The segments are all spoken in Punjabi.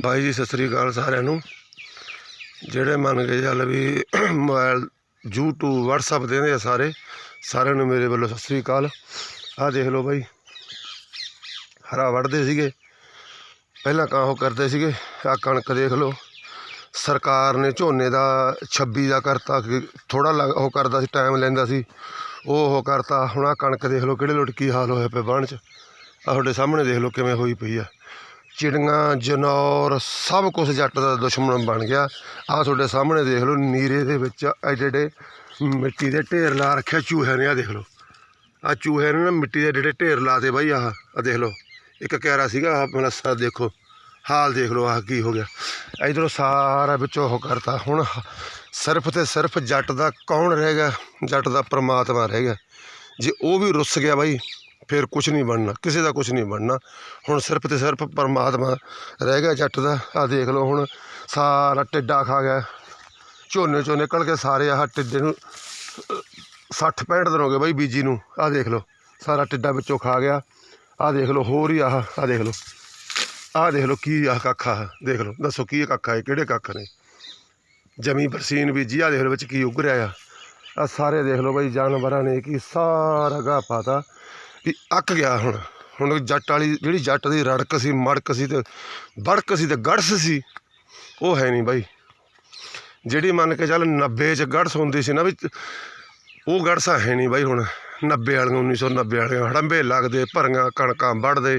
ਬਾਈ ਜੀ, ਸਤਿ ਸ੍ਰੀ ਅਕਾਲ ਸਾਰਿਆਂ ਨੂੰ। ਜਿਹੜੇ ਮੰਨ ਕੇ ਚੱਲ ਵੀ ਮੋਬਾਈਲ YouTube, WhatsApp ਦੇਂਦੇ ਆ ਸਾਰੇ, ਸਾਰਿਆਂ ਨੂੰ ਮੇਰੇ ਵੱਲੋਂ ਸਤਿ ਸ੍ਰੀ ਅਕਾਲ। ਆਹ ਦੇਖ ਲਓ ਬਾਈ, ਹਰਾ ਵੜਦੇ ਸੀਗੇ। ਪਹਿਲਾਂ ਕਾਂ ਉਹ ਕਰਦੇ ਸੀਗੇ, ਆਹ ਕਣਕ ਦੇਖ ਲਓ। ਸਰਕਾਰ ਨੇ ਝੋਨੇ ਦਾ 26 ਦਾ ਕਰਤਾ ਥੋੜਾ ਉਹ ਕਰਦਾ ਸੀ ਟਾਈਮ ਲੈਂਦਾ ਸੀ। ਉਹ ਉਹ ਕਰਤਾ, ਹੁਣ ਆਹ ਕਣਕ ਦੇਖ ਲਓ, ਕਿਹੜੇ ਲੁੱਟ ਕੀ ਹਾਲ ਹੋਇਆ ਪਿਆ ਬਾਣ ਚ। ਆਹ ਤੁਹਾਡੇ ਸਾਹਮਣੇ ਦੇਖ ਲਓ ਕਿਵੇਂ ਹੋਈ ਪਈ ਆ। ਚਿੜੀਆਂ, ਜਨੌਰ, ਸਭ ਕੁਝ ਜੱਟ ਦਾ ਦੁਸ਼ਮਣ ਬਣ ਗਿਆ। ਆਹ ਤੁਹਾਡੇ ਸਾਹਮਣੇ ਦੇਖ ਲਓ, ਨੀਰੇ ਦੇ ਵਿੱਚ ਐਡੇ ਐਡੇ ਮਿੱਟੀ ਦੇ ਢੇਰ ਲਾ ਰੱਖਿਆ ਚੂਹਿਆਂ ਨੇ ਆ ਦੇਖ ਲਓ। ਆ ਚੂਹੇ ਨੇ ਨਾ ਮਿੱਟੀ ਦੇ ਜਿਹੜੇ ਢੇਰ ਲਾਤੇ ਬਾਈ, ਆਹ ਆ ਦੇਖ ਲਓ। ਇੱਕ ਕੈਰਾ ਸੀਗਾ, ਆਹ ਮਨਸਾ ਦੇਖੋ, ਹਾਲ ਦੇਖ ਲਓ, ਆਹ ਕੀ ਹੋ ਗਿਆ। ਇਧਰੋਂ ਸਾਰਾ ਵਿੱਚੋਂ ਉਹ ਕਰਤਾ। ਹੁਣ ਸਿਰਫ ਤੇ ਸਿਰਫ ਜੱਟ ਦਾ ਕੌਣ ਰਹਿ ਗਿਆ? ਜੱਟ ਦਾ ਪ੍ਰਮਾਤਮਾ ਰਹਿ ਗਿਆ। ਜੇ ਉਹ ਵੀ ਰੁੱਸ ਗਿਆ ਬਾਈ ਫਿਰ ਕੁਝ ਨਹੀਂ ਬਣਨਾ, ਕਿਸੇ ਦਾ ਕੁਝ ਨਹੀਂ ਬਣਨਾ। ਹੁਣ ਸਿਰਫ ਤੇ ਸਿਰਫ ਪਰਮਾਤਮਾ ਰਹਿ ਗਿਆ ਜੱਟ ਦਾ ਆ ਦੇਖ ਲਓ ਹੁਣ ਸਾਰਾ ਟਿੱਡਾ ਖਾ ਗਿਆ। ਝੋਨੇ ਚੋਂ ਨਿਕਲ ਕੇ ਸਾਰੇ ਆਹ ਟਿੱਡੇ ਨੂੰ 60 65 ਦਿਨ ਹੋ ਗਏ ਬਾਈ ਬੀਜੀ ਨੂੰ, ਆਹ ਦੇਖ ਲਓ, ਸਾਰਾ ਟਿੱਡਾ ਵਿੱਚੋਂ ਖਾ ਗਿਆ। ਆਹ ਦੇਖ ਲਓ ਹੋਰ ਹੀ ਆਹ ਆਹ ਦੇਖ ਲਓ, ਆਹ ਦੇਖ ਲਓ ਕੀ ਆਹ ਕੱਖ ਆ, ਦੇਖ ਲਓ, ਦੱਸੋ ਕੀ ਇਹ ਕੱਖ ਆ ਕਿਹੜੇ ਕੱਖ ਨੇ? ਜਮੀ ਬਰਸੀਨ ਬੀਜੀ ਆ ਦੇਖ ਲਓ ਵਿੱਚ ਕੀ ਉੱਗ ਰਿਹਾ ਆ। ਆ ਸਾਰੇ ਦੇਖ ਲਓ ਬਾਈ, ਜਾਨਵਰਾਂ ਨੇ ਕੀ ਸਾਰਾ ਗਾਹ ਪਾਤਾ। ਵੀ ਅੱਕ ਗਿਆ ਹੁਣ। ਹੁਣ ਜੱਟ ਵਾਲੀ ਜਿਹੜੀ ਜੱਟ ਦੀ ਰੜਕ ਸੀ, ਮੜਕ ਸੀ ਤੇ ਬੜਕ ਸੀ ਤੇ ਗੜਸ ਸੀ, ਉਹ ਹੈ ਨਹੀਂ ਬਾਈ। ਜਿਹੜੀ ਮੰਨ ਕੇ ਚੱਲ 90 ਚ ਗੜਸ ਹੁੰਦੀ ਸੀ ਨਾ ਵੀ ਉਹ ਗੜਸਾ ਹੈ ਨਹੀਂ ਬਾਈ ਹੁਣ। 90 ਵਾਲੀਆਂ 1990 ਵਾਲੀਆਂ ਹੜੰਬੇ ਲੱਗਦੇ, ਭਰੀਆਂ ਕਣਕਾਂ ਵੱਢਦੇ,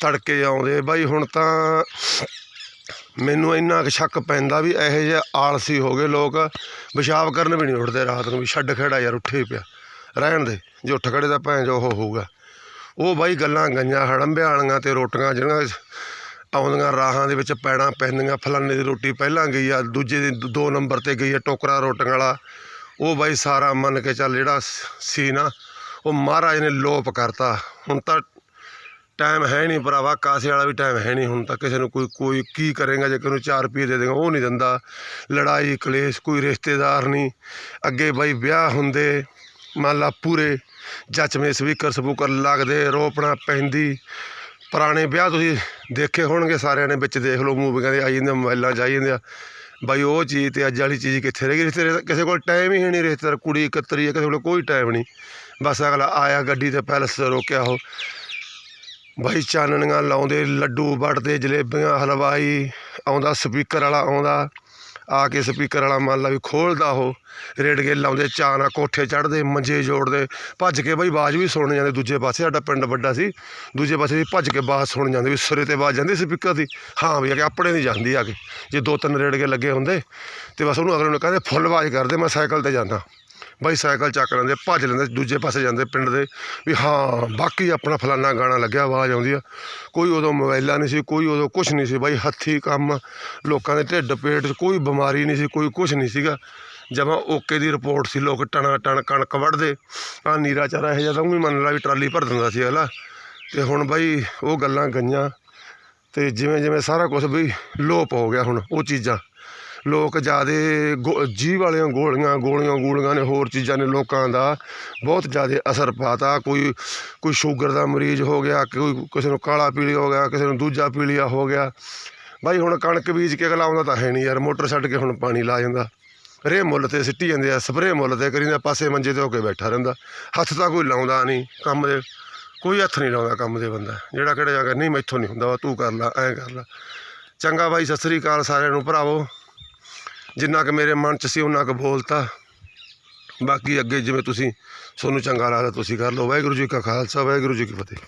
ਤੜਕੇ ਆਉਂਦੇ। ਬਾਈ ਹੁਣ ਤਾਂ ਮੈਨੂੰ ਇੰਨਾ ਕੁ ਸ਼ੱਕ ਪੈਂਦਾ ਵੀ ਇਹੋ ਜਿਹੇ ਆਲਸੀ ਹੋ ਗਏ ਲੋਕ, ਪਿਸ਼ਾਬ ਕਰਨ ਵੀ ਨਹੀਂ ਉੱਠਦੇ ਰਾਤ ਨੂੰ ਵੀ। ਛੱਡ ਖੜਾ ਯਾਰ, ਉੱਠੇ ਹੀ ਪਿਆ। ਰਹਿਣ ਦੇ, ਜੇ ਉੱਠ ਖੜੇ ਤਾਂ ਭੈਣ ਜੋ ਉਹ ਹੋਊਗਾ। ਉਹ ਬਾਈ ਗੱਲਾਂ ਗਈਆਂ, ਹੜੰਬਿਆਂ ਵਾਲੀਆਂ ਤੇ ਰੋਟੀਆਂ ਜਿਹੜੀਆਂ ਆਉਂਦੀਆਂ, ਰਾਹਾਂ ਦੇ ਵਿੱਚ ਪੈੜਾਂ ਪੈਂਦੀਆਂ, ਫਲਾਣੇ ਦੀ ਰੋਟੀ ਪਹਿਲਾਂ ਗਈ ਆ, ਦੂਜੇ ਦੀ ਦ- ਦੋ ਨੰਬਰ ਤੇ ਗਈ ਆ, ਟੋਕਰਾ ਰੋਟੀਆਂ ਵਾਲਾ। ਉਹ ਬਾਈ ਸਾਰਾ ਮੰਨ ਕੇ ਚੱਲ ਜਿਹੜਾ ਸੀ ਨਾ ਉਹ ਮਹਾਰਾਜ ਨੇ ਲੋਪ ਕਰਤਾ। ਹੁਣ ਤਾਂ ਟਾਈਮ ਹੈ ਨਹੀਂ ਭਰਾਵਾ, ਕਾਸੇ ਵਾਲਾ ਵੀ ਟਾਈਮ ਹੈ ਨਹੀਂ ਹੁਣ ਤਾਂ, ਕਿਸੇ ਨੂੰ ਕੋਈ ਕੋਈ ਕੀ ਕਰੇਗਾ, ਜੇ ਕਿਸੇ ਨੂੰ 4 ਰੁਪਏ ਦੇ ਦੇਗਾ, ਉਹ ਨਹੀਂ ਦਿੰਦਾ। ਲੜਾਈ, ਕਲੇਸ਼, ਕੋਈ ਰਿਸ਼ਤੇਦਾਰ ਨਹੀਂ। ਅੱਗੇ ਬਾਈ ਵਿਆਹ ਹੁੰਦੇ ਮੰਨ ਲਾ ਪੂਰੇ ਜੱਚਵੇਂ ਸਪੀਕਰ ਸਪੂਕਰ ਲੱਗਦੇ, ਰੋਪਣਾ ਪੈਂਦੀ। ਪੁਰਾਣੇ ਵਿਆਹ ਤੁਸੀਂ ਦੇਖੇ ਹੋਣਗੇ, ਸਾਰਿਆਂ ਨੇ ਵਿੱਚ ਦੇਖ ਲਓ, ਮੂਵੀਆਂ ਦੇ ਆਈ ਜਾਂਦੇ ਮੋਬਾਈਲਾਂ 'ਚ ਆਈ ਜਾਂਦੇ ਆ। ਬਾਈ ਉਹ ਚੀਜ਼ ਤੇ ਅੱਜ ਵਾਲੀ ਚੀਜ਼ ਕਿੱਥੇ ਰਹਿ ਗਈ? ਰਿਸ਼ਤੇ ਕਿਸੇ ਕੋਲ ਟਾਈਮ ਹੀ ਨਹੀਂ, ਰਿਸ਼ਤੇਦਾਰ, ਕੁੜੀ ਇਕੱਤਰੀ ਹੈ ਕਿਸੇ ਕੋਲ ਕੋਈ ਟਾਈਮ ਨਹੀਂ। ਬਸ ਅਗਲਾ ਆਇਆ ਗੱਡੀ ਤੇ ਪੈਲਸ ਰੋਕਿਆ ਉਹ। ਬਾਈ ਚਾਨਣੀਆਂ ਲਾਉਂਦੇ, ਲੱਡੂ ਵੜਦੇ ਜਲੇਬੀਆਂ, ਹਲਵਾਈ, ਆਉਂਦਾ ਸਪੀਕਰ ਵਾਲਾ ਆਉਂਦਾ। ਆ ਕੇ ਸਪੀਕਰ ਵਾਲਾ ਮੰਨ ਲਾ ਵੀ ਖੋਲਦਾ ਉਹ, ਰੇਡ ਲਾਉਂਦੇ ਚਾਹ ਨਾਲ ਕੋਠੇ ਚੜ੍ਹਦੇ, ਮੰਜੇ ਜੋੜਦੇ, ਭੱਜ ਕੇ ਬਈ ਆਵਾਜ਼ ਵੀ ਸੁਣ ਜਾਂਦੇ ਦੂਜੇ ਪਾਸੇ, ਸਾਡਾ ਪਿੰਡ ਵੱਡਾ ਸੀ, ਦੂਜੇ ਪਾਸੇ ਵੀ ਭੱਜ ਕੇ ਆਵਾਜ਼ ਸੁਣ ਜਾਂਦੀ ਵੀ ਸਿਰੇ ਤੇ ਆਵਾਜ਼ ਜਾਂਦੀ ਸਪੀਕਰ ਦੀ। ਹਾਂ ਵੀ ਆ ਕੇ ਆਪਣੇ ਦੀ ਜਾਂਦੀ ਆ ਕੇ, ਜੇ ਦੋ ਤਿੰਨ ਰੇਡ ਲੱਗੇ ਹੁੰਦੇ, ਤੇ ਬਸ ਉਹਨੂੰ ਅਗਲੇ ਨੂੰ ਕਹਿੰਦੇ, ਫੁੱਲ ਆਵਾਜ਼ ਕਰਦੇ, ਮੈਂ ਸਾਈਕਲ ਤੇ ਜਾਂਦਾ। ਬਾਈ ਸਾਈਕਲ ਚੱਕ ਲੈਂਦੇ, ਭੱਜ ਲੈਂਦੇ, ਦੂਜੇ ਪਾਸੇ ਜਾਂਦੇ ਪਿੰਡ ਦੇ, ਵੀ ਹਾਂ, ਬਾਕੀ ਆਪਣਾ ਫਲਾਨਾ ਗਾਣਾ ਲੱਗਿਆ, ਆਵਾਜ਼ ਆਉਂਦੀ ਆ। ਕੋਈ ਉਦੋਂ ਮੋਬਾਈਲਾਂ ਨਹੀਂ ਸੀ, ਕੋਈ ਉਦੋਂ ਕੁਝ ਨਹੀਂ ਸੀ, ਬਾਈ ਹੱਥੀ ਕੰਮ, ਲੋਕਾਂ ਦੇ ਢਿੱਡ ਪੇਟ 'ਚ ਕੋਈ ਬਿਮਾਰੀ ਨਹੀਂ ਸੀ, ਕੋਈ ਕੁਝ ਨਹੀਂ ਸੀਗਾ। ਜਮਾਂ ਓਕੇ ਦੀ ਰਿਪੋਰਟ ਸੀ, ਲੋਕ ਟਣਾ ਟਣ ਕਣਕ ਵੱਢਦੇ ਆ ਨੀਰਾ ਚਾਰਾ ਇਹ ਜਿਹਾ ਤਾਂ ਵੀ ਮੰਨ ਲਾ ਵੀ ਟਰਾਲੀ ਭਰ ਦਿੰਦਾ ਸੀ ਅਗਲਾ। ਤੇ ਹੁਣ ਬਾਈ ਉਹ ਗੱਲਾਂ ਗਈਆਂ, ਤੇ ਜਿਵੇਂ ਜਿਵੇਂ ਸਾਰਾ ਕੁਝ ਵੀ ਲੋਪ ਹੋ ਗਿਆ ਹੁਣ ਉਹ ਚੀਜ਼ਾਂ। ਲੋਕ ਜਿਆਦੇ ਜੀਭ ਵਾਲੀਆਂ ਗੋਲੀਆਂ ਗੋਲੀਆਂ ਗੂਲੀਆਂ ਨੇ ਹੋਰ ਚੀਜ਼ਾਂ ਨੇ ਲੋਕਾਂ ਦਾ ਬਹੁਤ ਜ਼ਿਆਦਾ ਅਸਰ ਪਾਤਾ। ਕੋਈ ਕੋਈ ਸ਼ੂਗਰ ਦਾ ਮਰੀਜ਼ ਹੋ ਗਿਆ, ਕੋਈ ਕਿਸੇ ਨੂੰ ਕਾਲਾ ਪੀਲੀਆ ਹੋ ਗਿਆ, ਕਿਸੇ ਨੂੰ ਦੂਜਾ ਪੀਲੀਆ ਹੋ ਗਿਆ। ਬਾਈ ਹੁਣ ਕਣਕ ਬੀਜ ਕੇ ਅਗਲਾ ਆਉਂਦਾ ਤਾਂ ਹੈ ਨਹੀਂ ਯਾਰ, ਮੋਟਰ ਛੱਡ ਕੇ ਹੁਣ ਪਾਣੀ ਲਾ ਜਾਂਦਾ। ਰੇ ਮੁੱਲ ਤੇ ਸਿੱਟੀ ਜਾਂਦੇ ਆ ਸਪਰੇਅ ਮੁੱਲ ਤੇ ਕਰੀਂਦਾ, ਪਾਸੇ ਮੰਜੇ ਤੇ ਹੋ ਕੇ ਬੈਠਾ ਰਹਿੰਦਾ। ਹੱਥ ਤਾਂ ਕੋਈ ਲਾਉਂਦਾ ਨਹੀਂ ਕੰਮ ਦੇ, ਕੋਈ ਹੱਥ ਨਹੀਂ ਲਾਉਂਦਾ ਕੰਮ ਦੇ ਬੰਦਾ। ਜਿਹੜਾ ਕਿਹੜਾ ਜਾ ਕੇ, ਨਹੀਂ ਮੈਥੋਂ ਨਹੀਂ ਹੁੰਦਾ ਵਾ ਤੂੰ ਕਰ ਲੈ, ਐਂ ਕਰ ਲੈ। ਚੰਗਾ ਬਾਈ, ਸਤਿ ਸ੍ਰੀ ਅਕਾਲ ਸਾਰਿਆਂ ਨੂੰ, ਭਰਾਵੋ। ਜਿੰਨਾ ਕਿ ਮੇਰੇ ਮਨ 'ਚ ਸੀ ਉਹਨਾਂ ਕੁ ਬੋਲਤਾ ਬਾਕੀ ਅੱਗੇ ਜਿਵੇਂ ਤੁਸੀਂ ਤੁਹਾਨੂੰ ਚੰਗਾ ਲੱਗਦਾ, ਤੁਸੀਂ ਕਰ ਲਓ। ਵਾਹਿਗੁਰੂ ਜੀ ਕਾ ਖਾਲਸਾ, ਵਾਹਿਗੁਰੂ ਜੀ ਕੀ ਫਤਿਹ।